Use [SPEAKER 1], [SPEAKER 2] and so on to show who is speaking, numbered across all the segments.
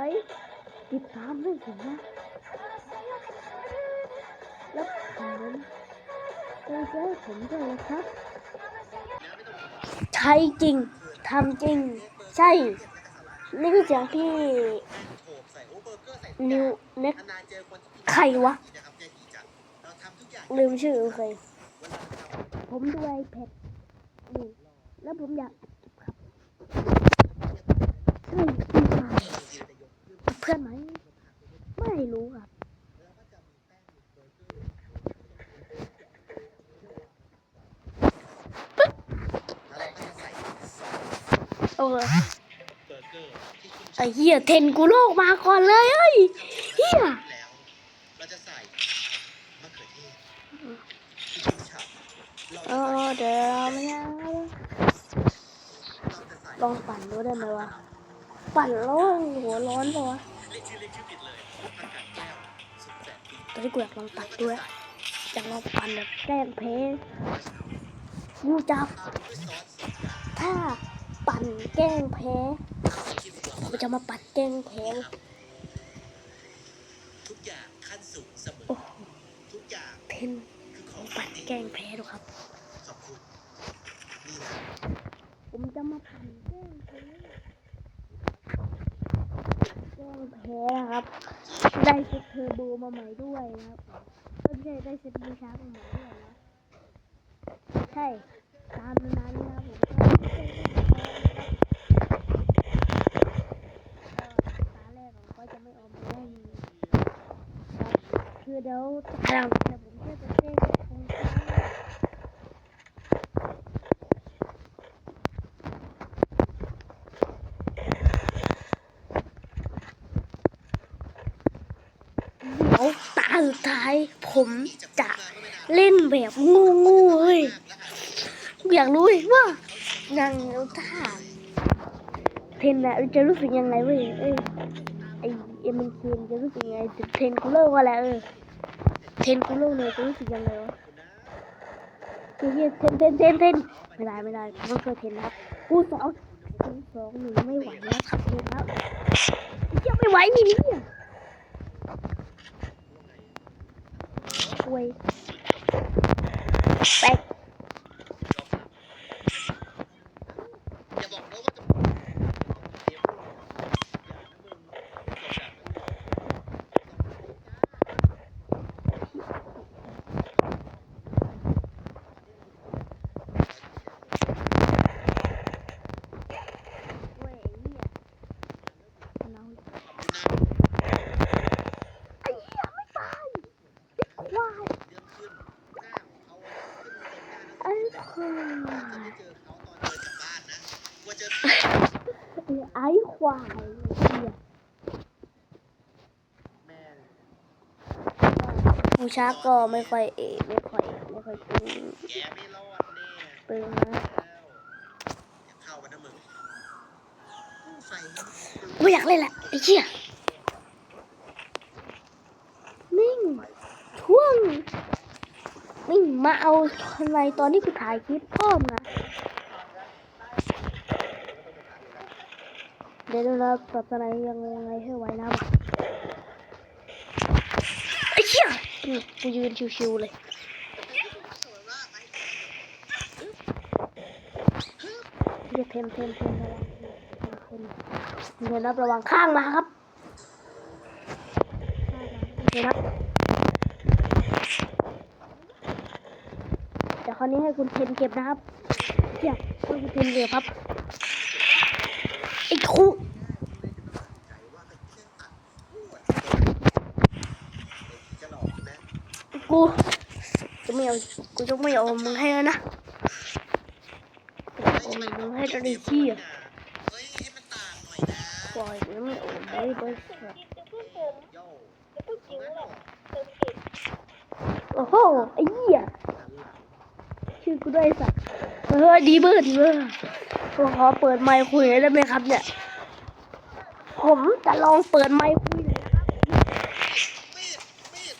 [SPEAKER 1] ไลค์ติดตามด้วยผมนะ แล้วผมก็จะให้ผมด้วยนะครับ ใช่จริงทำจริง ใช่ นี่คือเสียงที่นิวเน็กใครวะ ลืมชื่อเคยผมดูไอแพดนี่แล้วผมอยากครับใช่ พื่อนไหม ไม่รู้ครับโอเคไอ้เหี้ยเทนกูโลกมาก่อนเลยเอ้ยเหี้ย
[SPEAKER 2] เอ
[SPEAKER 1] อเดี๋ยวไม่เอา
[SPEAKER 2] เราจะใส่
[SPEAKER 1] ลองปั่นดูได้ไหมวะ ปั่นแล้วหัวร้อนปะวะ
[SPEAKER 2] เรียกชื่อเรียกชื่อผิดเลยผักกาดแก้วสุดแสนดี
[SPEAKER 1] ตอนนี้กูอยากลองปั่นด้วยอยากลองปั่นแบบแกล้งเพยูจับ
[SPEAKER 2] ด้วยซอสสีขาว
[SPEAKER 1] ถ้าปั่นแกล้งแพ้
[SPEAKER 2] ชิมก่อน
[SPEAKER 1] ผมจะมาปั่นแกล้งแพ้
[SPEAKER 2] ทุกอย่างขั้นสูงเสมอ
[SPEAKER 1] โอ้โห
[SPEAKER 2] ทุกอย่าง
[SPEAKER 1] เทน
[SPEAKER 2] คือของ
[SPEAKER 1] ปั่นแกล้งแพ้ดูครับ
[SPEAKER 2] ขอบคุณนี่นะ
[SPEAKER 1] ผมจะมาปั่นแกล้งแพ้ แกล้งแพ้นะครับ ได้เซตเทอร์โบมาใหม่ด้วยนะครับไม่ใช่ได้เซตบูชามาใหม่ด้วยนะใช่ตามนั้นนะผมตาแรกผมก็จะไม่ออกมาเล่คือเดี๋ยวตาหลังเดี๋ยวผมจะไปเล่นตรงกลางเดี๋ยวตาสุด ท้ายผมจะเล่นแบบงูๆเฮ้ยอยากรู้ว่านางท่าเทนนะจะรู้สึกยังไงเว้ยเอ้ไอเอ็มเคนจะรู้สึกยังไงเทนคูเลอร์ว่าแหละเออเทนคูเลอร์เนี่ยจะรู้สึกยังไงวะเฮียเทนเทนเทนเทนไม่ได้ไม่ได้ต้องช่วยเทนครับกูสองกูสองหนึ่งไม่ไหวแล้วครับเทนครับยังไม่ไหวนี่ เนี่ยช่วยแป๊ก
[SPEAKER 2] อย่าบอกนะว่าจะเดี๋ยวอย่านะมึงจบแบบ
[SPEAKER 1] เว้ยไอ้เหี้ยเราไอ้เหี้ยไม่ตายไอ้ควาย
[SPEAKER 2] เรื่องขึ้นหน้าของเขาขึ้นเต็มหน้าแล้ว
[SPEAKER 1] ไอ้ควาย
[SPEAKER 2] จะเจอเขาตอนเดินจากบ้านนะว่าเจอ
[SPEAKER 1] ไอ้ควายเหี้ย
[SPEAKER 2] มู
[SPEAKER 1] ชาก็ไม่ค่อยเอไม่ค่อยไม่ค่อยปึง
[SPEAKER 2] แกไม่รอดแน่
[SPEAKER 1] ปึงนะ
[SPEAKER 2] แล้วอย่าเข้ามานะไฟ
[SPEAKER 1] กูอยากเล่นแหละไอ้เหี้ยนิ่งช่วงนิ่งมาเอาทำไมตอนที่กูถ่ายคลิปพ่อมอ เดี๋ยวเราตัดอะไรยังไงยังไงให้ไว้นะไอ้เหี้ยอืมกูยืนชิวๆเลยเรียกเทมเทมเทมระวังเทมเทมเทมรับระวังข้างมาครับเดี๋ยวนะเดี๋ยวคราวนี้ให้คุณเทนเก็บนะครับเดี๋ยวให้คุณเทนเก็บครับไอ้คุ
[SPEAKER 2] จะหลอกใช่ไหม
[SPEAKER 1] กูจะไม่เอากูจะไม่เอามึงให้แล้วนะเอามึงให้ตอนนี้ขี้อะปล่อยกูจะไม่เอามึงให้บริษัท
[SPEAKER 2] โย่
[SPEAKER 1] โอ้โหไอ้เหี้ยชื่อกูด้วยไอ้สัตว์เฮ้ยดีเบอร์ดีเบอร์ผมขอเปิดไมค์คุยหน่อยได้ไหมครับเนี่ย ผมจะลองเปิดไมค์คุยหน่อยนะครับ
[SPEAKER 2] มีดมีด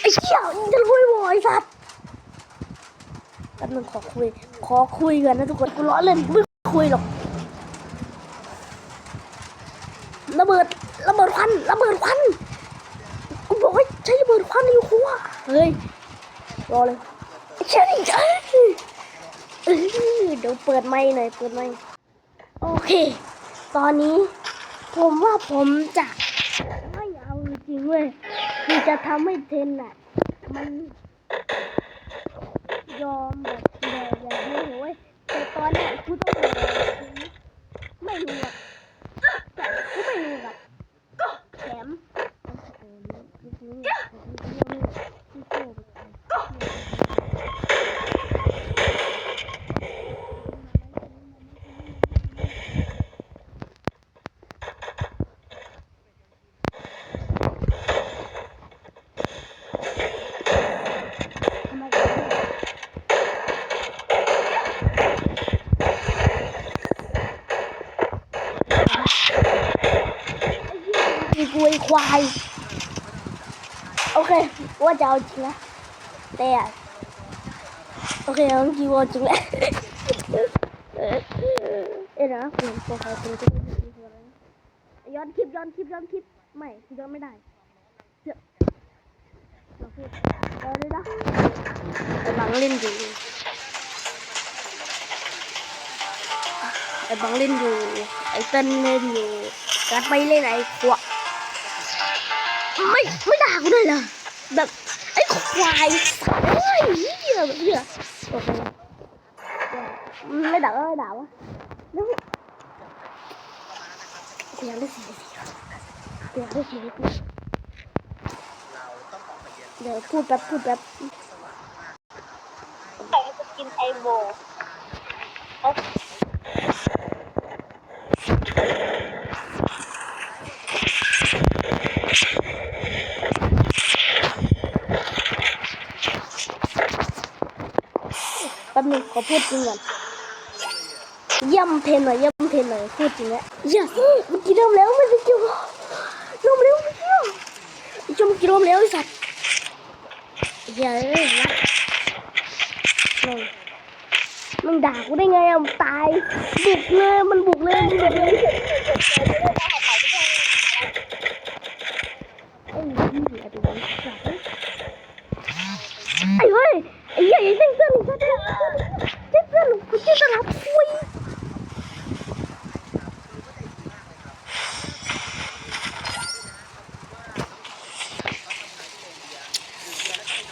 [SPEAKER 1] ไอ้เหี้ยมึงจะรวยบ่ไอ้สัตว์ แป๊บนึงขอคุย ขอคุยกันนะทุกคน กูล้อเล่นไม่คุยหรอก ระเบิด ระเบิดควัน ระเบิดควัน กูบอกให้ใช้ระเบิดควันอยู่ครัวเฮ้ย รอเลยใช่เอ้ยเดี๋ยวเปิดไมค์หน่อย เปิดไมค์โอเค ตอนนี้ ผมว่าผมจะไม่เอาจริงเว้ยคือจะทำให้เทนน่ะ มัน ยอมแบบแบบอย่างนี้เว้ยแต่ตอนเนี้ยกูต้องแบบไม่รู้อะแต่กูไม่รู้อะแถมท ดูไอควาย โอเค ว่าจะเอาจริงนะแต่โอเคเอาจริงว่าจริงแหละเอ๊ะนะคุณโปรไฟล์คุณจะได้ดีกว่านั้นย้อนคลิปย้อนคลิปย้อนคลิปไม่ย้อนไม่ได้เดี๋ยวเราพูดเออเลยนะไอ้บังเล่นอยู่ไอ้บังเล่นอยู่ไอ้เต้นเล่นอยู่กัดไม่เล่นไอ้ขวะ ไม่ไม่ด่ากูด้วยเหรอแบบไอ้ควายเฮ้ยเหี้ยแบบเหี้ยโอเคไม่ด่าก็ไม่ด่าวะแล้วกูอยากได้สีสีกูอยากได้สี
[SPEAKER 2] เราต้องออกไปเดี๋
[SPEAKER 1] ยวพูดแป๊บพูดแป๊บ
[SPEAKER 3] ใส่สกินไอโบ
[SPEAKER 1] แป๊บนึงขอพูดจริงก่อนเยี่ยมเทนหน่อยเยี่ยมเทนหน่อยพูดจริงแล้วเยี่ยมเมื่อกี้เริ่มแล้วไม่ได้เกี่ยวเริ่มแล้วไม่เกี่ยวจมกี้เริ่มแล้วไอ้สัตว์เหี้ยเอ้ยนะมึงมึงด่ากูได้ไงอะมึงตายบุกเลยมันบุกเลยมันบุกเลยไอ้เหี้ยดูมันสัตว์ไอ้เฮ้ยไอ้เหี้ยไอ้ เส้นเส้นเส้นเส้นเส้นเส้นกูจะตลับคุย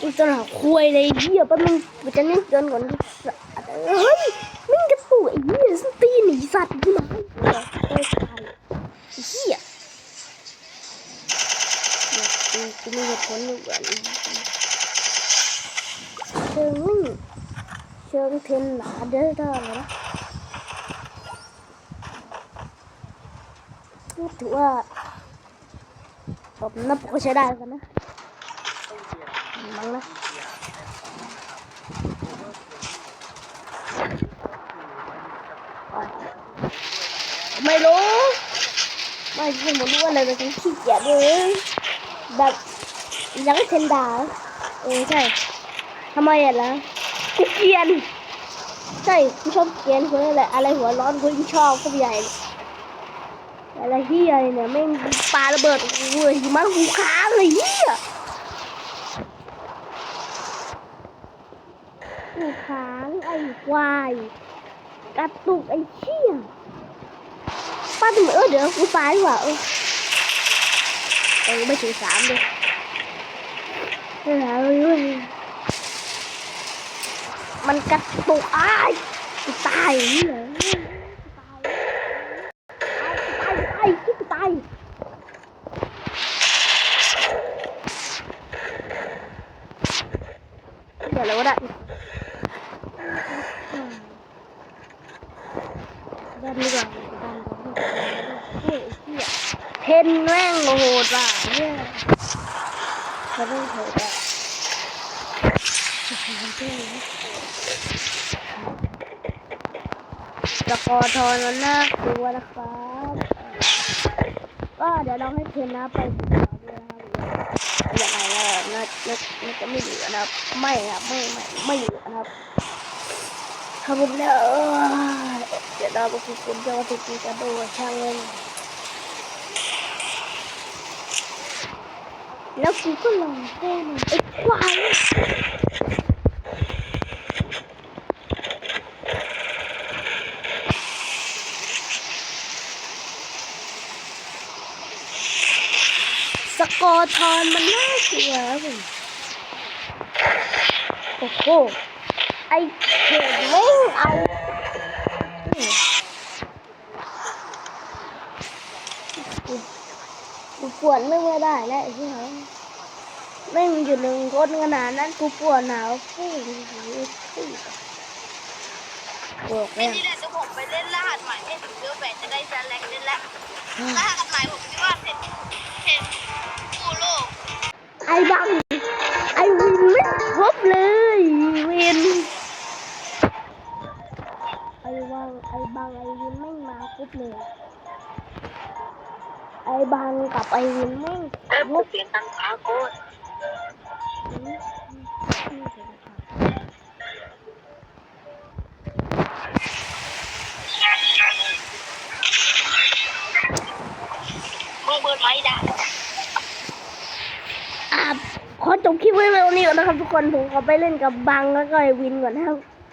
[SPEAKER 1] กูจะหาคุยเลยเหี้ยแป๊บนึงกูจะนิ่งเกินก่อนดิสัตว์เฮ้ยมิ่งกระตุกไอ้เหี้ยสตีนไอ้สัตว์กูมาไอ้เหี้ยตายไอ้เหี้ยเนี่ยมีเหตุผลอยู่ก่อนเชิงนี่เชิงเทนหนาเด้อเด้อเลย นะนี่ถือว่าผมนับก็ใช้ได้กันนะมั้งนะอะไม่รู้ไม่ไม่รู้ว่าอะไรแต่ฉันขี้เกียจเลยแบบยากให้เทนด่าเออใช่ทำไมอะล่ะ กูเกลียนใช่กูชอบเกลียนคนนั่นแหละอะไรหัวร้อนกูยิ่งชอบก็ใหญ่อะไรเฮียเนี่ยแม่งปาระเบิดกูเลยหิมะกูค้างเลยเฮียกูค้างไอ้ควายกระตุกไอ้เชี่ยป้าทำไมเออเดี๋ยวกูตายดีกว่าเออเออไม่ถึงสามเลยไม่หาเลยเว้ย มันกระตุกอ้ายกูตายอย่างนี้เลยตายตายตายกูตายเดี๋ยวแล้วก็ได้ด้านนี้ก่อนด้ายเหี้ยเทนแม่งโหดว่ะเนี่ยเขาต้องโหดอะ จะขอโทษนะนะกลัวนะครับก็เดี๋ยวเราให้เทนนะไปศึกษาด้วยนะครับยังไงนะน่าน่าน่าจะไม่เหลือนะครับ ไม่ครับไม่ไม่ไม่เหลือนะครับทำผมแล้วเดี๋ยวเราไปคุยกันจะมาติดกันดูช่างเลยแล้วกูก็ลองแค่มันไอ้ควายสกอร์ ทอนมันน่ากลัวผมโอ้โห ไอ้เข่งไม่เอากูปวดไม่ค่อได้แล้วไอ้ที่ไหนไม่มีอยู่หนึ่งคนขนาดนั้นกูปวดหนาวฟู่ฟู่บอก
[SPEAKER 3] ไม่
[SPEAKER 1] แล้ว
[SPEAKER 3] นี่แหละเดี๋ยวผมไปเล่นรหัสใหม่ให้ถึงเดือนแปดจะได้จะแรงเล่นแล้วรหัสใหม่ผมคิดว่าเสร็จเสร็จ
[SPEAKER 1] ไอ้บัง ไอ้วินไม่ครบเลยวิน ไอ้วัง ไอ้บัง ไอ้วินไม่มาครบเลย ไอ้บังกับไอ้วินไม่ครบ
[SPEAKER 3] เปลี่ยนตังขาโคตรมึงเบิร์ดไม้ด่า
[SPEAKER 1] อะขอ จบคลิปไว้เร็วนี้ก่อนนะครับทุกคนผมขอไปเล่นกับบังแล้วก็ไอวินก่อนนะครับ